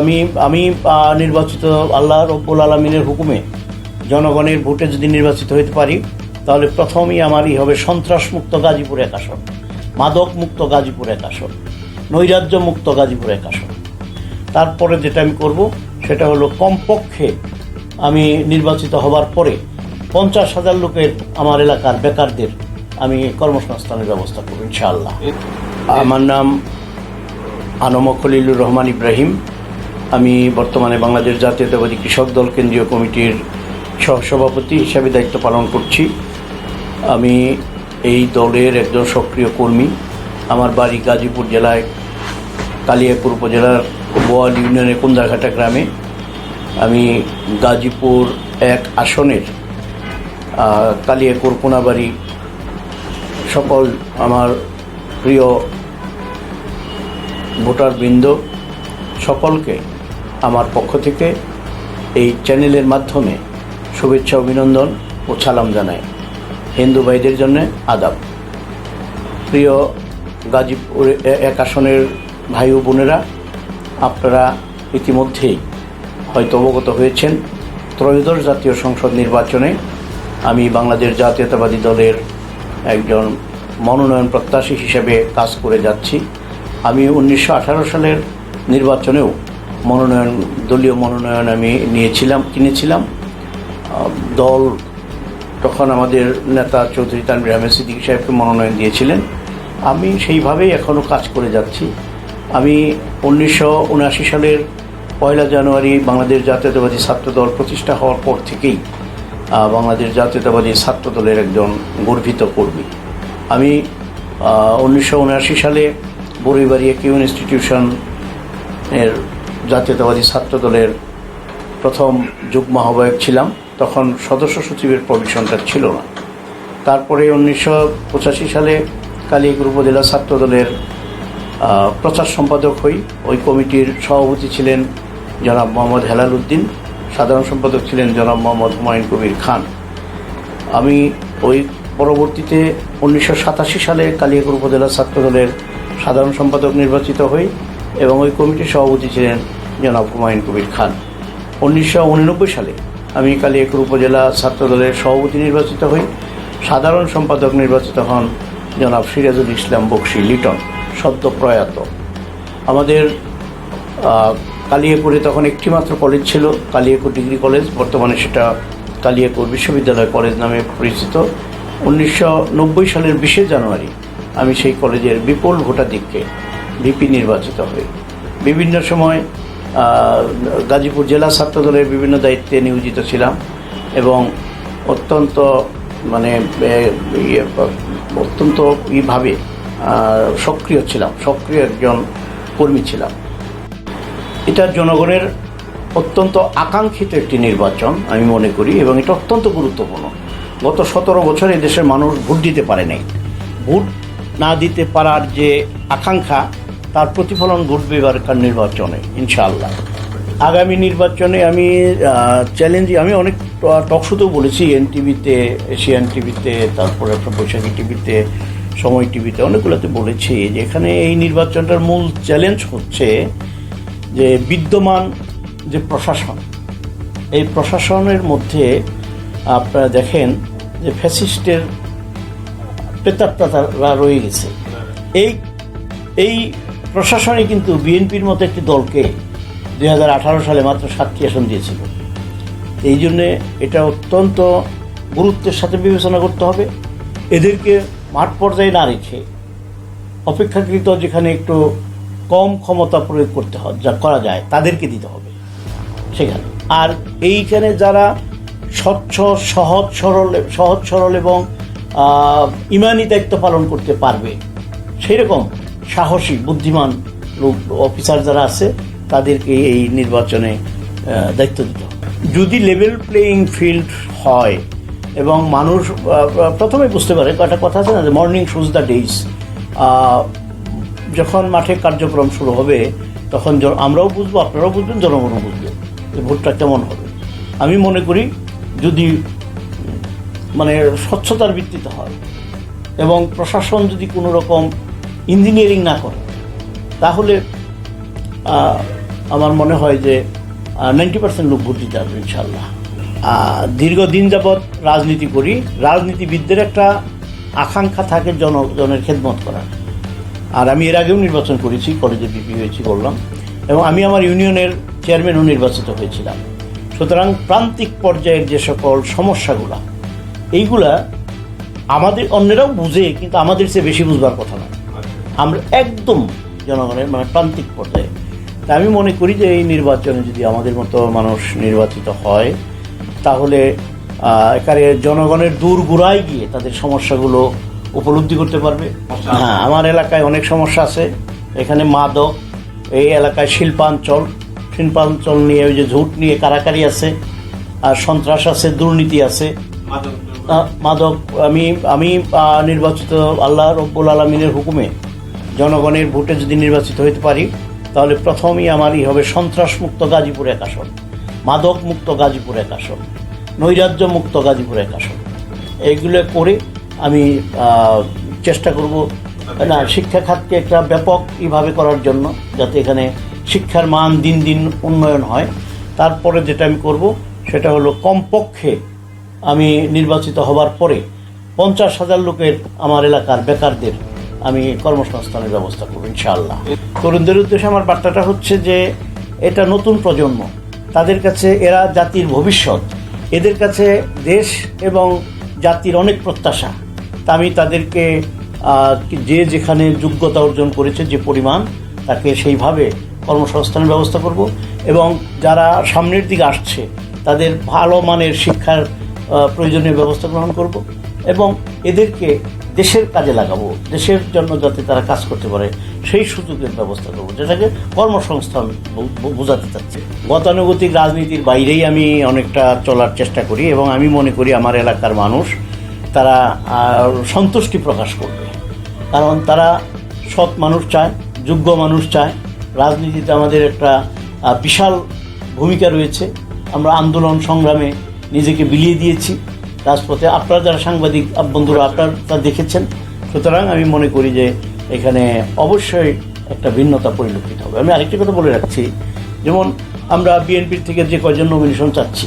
আমি আমি নির্বাচিত আল্লাহ রব্বুল আলমিনের হুকুমে জনগণের ভোটে যদি নির্বাচিত হতে পারি তাহলে প্রথমেই আমারই হবে সন্ত্রাসমুক্ত গাজীপুর এক আসন মাদক মুক্ত গাজীপুর এক আসন নৈরাজ্য মুক্ত গাজীপুর এক আসন। তারপরে যেটা আমি করব সেটা হলো কমপক্ষে আমি নির্বাচিত হবার পরে পঞ্চাশ হাজার লোকের আমার এলাকার বেকারদের আমি কর্মসংস্থানের ব্যবস্থা করব ইনশাআল্লাহ। আমার নাম আনম খলিলুর রহমান ইব্রাহিম। আমি বর্তমানে বাংলাদেশ জাতীয়তাবাদী কৃষক দল কেন্দ্রীয় কমিটির সহসভাপতি হিসাবে দায়িত্ব পালন করছি। আমি এই দলের একজন সক্রিয় কর্মী। আমার বাড়ি গাজীপুর জেলায় কালিয়াপুর উপজেলার বোয়াল ইউনিয়নের কুন্দাঘাটা গ্রামে। আমি গাজীপুর এক আসনের কালিয়াপুর কোনাবাড়ি সকল আমার প্রিয় ভোটারবৃন্দ সকলকে আমার পক্ষ থেকে এই চ্যানেলের মাধ্যমে শুভেচ্ছা, অভিনন্দন ও সালাম জানাই। হিন্দু ভাইদের জন্য আদাব। প্রিয় গাজীপুর এক আসনের ভাই ও বোনেরা, আপনারা ইতিমধ্যেই হয়তো অবগত হয়েছেন, ত্রয়োদশ জাতীয় সংসদ নির্বাচনে আমি বাংলাদেশ জাতীয়তাবাদী দলের একজন মনোনয়ন প্রত্যাশী হিসেবে কাজ করে যাচ্ছি। আমি উনিশশো আঠারো সালের নির্বাচনেও মনোনয়ন, দলীয় মনোনয়ন আমি নিয়েছিলাম, কিনেছিলাম। দল তখন আমাদের নেতা চৌধুরী তানবির আহমেদ সিদ্দিকী সাহেবকে মনোনয়ন দিয়েছিলেন। আমি সেইভাবেই এখনও কাজ করে যাচ্ছি। আমি উনিশশো উনআশি সালের পয়লা জানুয়ারি বাংলাদেশ জাতীয়তাবাদী ছাত্র দল প্রতিষ্ঠা হওয়ার পর থেকেই বাংলাদেশ জাতীয়তাবাদী ছাত্র দলের একজন গর্বিত কর্মী। আমি উনিশশো উনআশি সালে বড়ইবাড়ি কিউ ইনস্টিটিউশন এর জাতীয়তাবাদী ছাত্র দলের প্রথম যুগ্ম আহ্বায়ক ছিলাম, তখন সদস্য সচিবের প্রভিশনটা ছিল না। তারপরে উনিশশো পঁচাশি সালে কালিয়াকুর উপজেলা ছাত্র দলের প্রচার সম্পাদক হই। ওই কমিটির সভাপতি ছিলেন জনাব মোহাম্মদ হেলাল উদ্দিন, সাধারণ সম্পাদক ছিলেন জনাব মোহাম্মদ হুমায়ুন কবির খান। আমি ওই পরবর্তীতে উনিশশো সাতাশি সালে কালিয়াকুর উপজেলা ছাত্র দলের সাধারণ সম্পাদক নির্বাচিত হই। এবং ওই কমিটির সভাপতি ছিলেন জনাব হুমায়ুন কবির খান। উনিশশো উননব্বই সালে আমি কালিয়াকুর উপজেলা ছাত্রদলের সভাপতি নির্বাচিত হই। সাধারণ সম্পাদক নির্বাচিত হন জনাব সিরাজুল ইসলাম বক্সি লিটন, সদ্য প্রয়াত। আমাদের কালিয়াকুরে তখন একটি মাত্র কলেজ ছিল, কালিয়াকুর ডিগ্রি কলেজ, বর্তমানে সেটা কালিয়াকুর বিশ্ববিদ্যালয় কলেজ নামে পরিচিত। উনিশশো নব্বই সালের বিশে জানুয়ারি আমি সেই কলেজের বিপুল ভোটাধিক্যে ভিপি নির্বাচিত হই বিভিন্ন সময় গাজীপুর জেলা ছাত্র দলের বিভিন্ন দায়িত্বে নিয়োজিত ছিলাম এবং অত্যন্ত মানে ইয়ে, অত্যন্ত ইভাবে সক্রিয় ছিলাম সক্রিয় একজন কর্মী ছিলাম। এটা জনগণের অত্যন্ত আকাঙ্ক্ষিত একটি নির্বাচন আমি মনে করি এবং এটা অত্যন্ত গুরুত্বপূর্ণ। গত সতেরো বছর দেশের মানুষ ভোট দিতে পারে নাই। ভোট না দিতে পারার যে আকাঙ্ক্ষা তার প্রতিফলন ঘটবে এবারকার নির্বাচনে, ইনশাআল্লাহ। আগামী নির্বাচনে আমি চ্যালেঞ্জ আমি অনেক টকশোতেও বলেছি এন টিভিতে এশিয়ান টিভিতে, তারপরে আপনার বৈশাখী টিভিতে, সময় টিভিতে, অনেকগুলোতে বলেছি যে এখানে এই নির্বাচনটার মূল চ্যালেঞ্জ হচ্ছে যে বিদ্যমান যে প্রশাসন, এই প্রশাসনের মধ্যে আপনারা দেখেন যে ফ্যাসিস্টের প্রেতাত্মারা রয়ে গেছে। এই এই প্রশাসনে কিন্তু বিএনপির মতো একটি দলকে দুই হাজার আঠারো সালে মাত্র সাতটি আসন দিয়েছিল। এই জন্যে এটা অত্যন্ত গুরুত্বের সাথে বিবেচনা করতে হবে। এদেরকে মাঠ পর্যায়ে না রেখে অপেক্ষাকৃত যেখানে একটু কম ক্ষমতা প্রয়োগ করতে হয় যা করা যায়, তাদেরকে দিতে হবে। সেখানে। আর এইখানে যারা স্বচ্ছ, সহজ, সরল সহজ, সরল এবং ইমানি দায়িত্ব পালন করতে পারবে সেই রকম সাহসী, বুদ্ধিমান লোক অফিসার যারা আছে, তাদেরকে এই নির্বাচনে দায়িত্ব দিতে যদি লেভেল প্লেয়িং ফিল্ড হয় এবং মানুষ প্রথমে বুঝতে পারে, একটা কথা আছে না, যে মর্নিং শুজ দ্য ডেইজ যখন মাঠে কার্যক্রম শুরু হবে, তখন আমরাও বুঝব, আপনারাও বুঝবেন, জনগণও বুঝবে যে ভোটটা কেমন হবে। আমি মনে করি, যদি মানে স্বচ্ছতার ভিত্তিতে হয় এবং প্রশাসন যদি কোনো রকম ইঞ্জিনিয়ারিং না করে। তাহলে আমার মনে হয় যে নাইনটি পার্সেন্ট লোক ভোট দিতে আসবে ইনশাল্লাহ দীর্ঘদিন যাবৎ রাজনীতি করি, রাজনীতিবিদদের একটা আকাঙ্ক্ষা থাকে জনগণের খেদমত করার। আর আমি এর আগেও নির্বাচন করেছি, কলেজে বিপি হয়েছি বললাম, এবং আমি আমার ইউনিয়নের চেয়ারম্যানও নির্বাচিত হয়েছিলাম। সুতরাং প্রান্তিক পর্যায়ের যে সকল সমস্যাগুলা, এইগুলা আমাদের অন্যরাও বুঝে, কিন্তু আমাদের চেয়ে বেশি বুঝবার কথা না আমরা একদম জনগণের মানে প্রান্তিক পর্যায়ে। তা আমি মনে করি যে এই নির্বাচনে যদি আমাদের মতো মানুষ নির্বাচিত হয় তাহলে একারে জনগণের দূর গুড়ায় গিয়ে তাদের সমস্যাগুলো উপলব্ধি করতে পারবে। হ্যাঁ আমার এলাকায় অনেক সমস্যা আছে। এখানে মাদক এই এলাকায় শিল্পাঞ্চল শিল্পাঞ্চল নিয়ে ওই যে ঝুট নিয়ে কারাকারি আছে আর সন্ত্রাস আছে দুর্নীতি আছে। মাদক আমি আমি নির্বাচিত আল্লাহ রব্বুল আলমিনের হুকুমে জনগণের ভোটে যদি নির্বাচিত হতে পারি তাহলে প্রথমেই আমারই হবে সন্ত্রাস মুক্ত গাজীপুর এক আসন মাদক মুক্ত গাজীপুর এক আসন নৈরাজ্য মুক্ত গাজীপুর এক আসন। এইগুলো করে আমি চেষ্টা করব না শিক্ষা খাতকে একটা ব্যাপকভাবে করার জন্য যাতে এখানে শিক্ষার মান দিন দিন উন্নয়ন হয়। তারপরে যেটা আমি করব সেটা হলো কমপক্ষে আমি নির্বাচিত হবার পরে পঞ্চাশ হাজার লোকের আমার এলাকার বেকারদের আমি কর্মসংস্থানের ব্যবস্থা করব, ইনশাআল্লাহ। তরুণদের উদ্দেশ্যে আমার বার্তাটা হচ্ছে যে, এটা নতুন প্রজন্ম। তাদের কাছে এরা জাতির ভবিষ্যৎ। এদের কাছে দেশ এবং জাতির অনেক প্রত্যাশা। তা আমি তাদেরকে যে যেখানে যোগ্যতা অর্জন করেছে, যে পরিমাণ, তাকে সেইভাবে কর্মসংস্থানের ব্যবস্থা করব এবং যারা সামনের দিকে আসছে, তাদের ভালো মানের শিক্ষার প্রয়োজনীয় ব্যবস্থা গ্রহণ করব এবং এদেরকে দেশের কাজে লাগাবো, দেশের জন্য যাতে তারা কাজ করতে পারে, সেই সুযোগের ব্যবস্থা করব, যেটাকে কর্মসংস্থান বোঝাতে চাচ্ছে। গতানুগতিক রাজনীতির বাইরেই আমি অনেকটা চলার চেষ্টা করি এবং আমি মনে করি আমার এলাকার মানুষ তারা সন্তুষ্টি প্রকাশ করবে। কারণ তারা সৎ মানুষ চায়, যোগ্য মানুষ চায়। রাজনীতিতে আমাদের একটা বিশাল ভূমিকা রয়েছে। আমরা আন্দোলন সংগ্রামে নিজেকে বিলিয়ে দিয়েছি। রাজপথে আপনারা যারা সাংবাদিক, বন্ধুরা আপনারা তা দেখেছেন। সুতরাং আমি মনে করি যে এখানে অবশ্যই একটা ভিন্নতা পরিলক্ষিত হবে। আমি আরেকটি কথা বলে রাখছি। যেমন আমরা বিএনপির থেকে যে কয়জন নমিনেশন চাচ্ছি,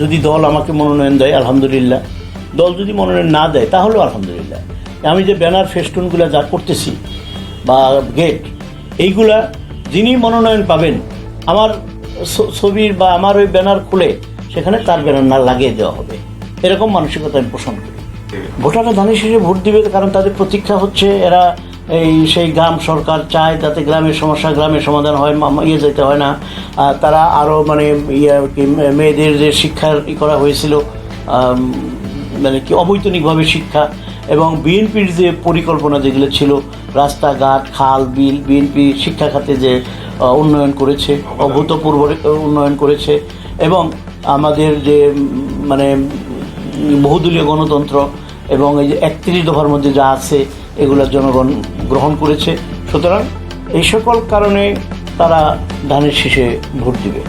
যদি দল আমাকে মনোনয়ন দেয়, আলহামদুলিল্লাহ। দল যদি মনোনয়ন না দেয়, তাহলেও আলহামদুলিল্লাহ। আমি যে ব্যানার ফেস্টুনগুলো যা করতেছি বা গেট, এইগুলা যিনি মনোনয়ন পাবেন, আমার ছবির বা আমার ওই ব্যানার খুলে সেখানে তার ব্যানার না লাগিয়ে দেওয়া হবে। এরকম মানসিকতা আমি পোষণ করি। ভোটাররা ধানের শেষে ভোট দিবে কারণ তাদের প্রতীক্ষা হচ্ছে এরা এই সেই গ্রাম সরকার চায় যাতে গ্রামের সমস্যা গ্রামের সমাধান হয় ইয়ে যেতে হয় না। তারা আরও মানে ইয়ে কি মেয়েদের যে শিক্ষার ই করা হয়েছিল মানে কি অবৈতনিকভাবে শিক্ষা এবং বিএনপির যে পরিকল্পনা যেগুলো ছিল রাস্তাঘাট খাল বিল বিএনপি শিক্ষা খাতে যে উন্নয়ন করেছে অভূতপূর্ব উন্নয়ন করেছে এবং আমাদের যে মানে বহুদলীয় গণতন্ত্র এবং এই যে একত্রিশ দফার মধ্যে যা আছে, এগুলো জনগণ গ্রহণ করেছে। সুতরাং এই সকল কারণে তারা ধানের শীষে ভোট দিবে।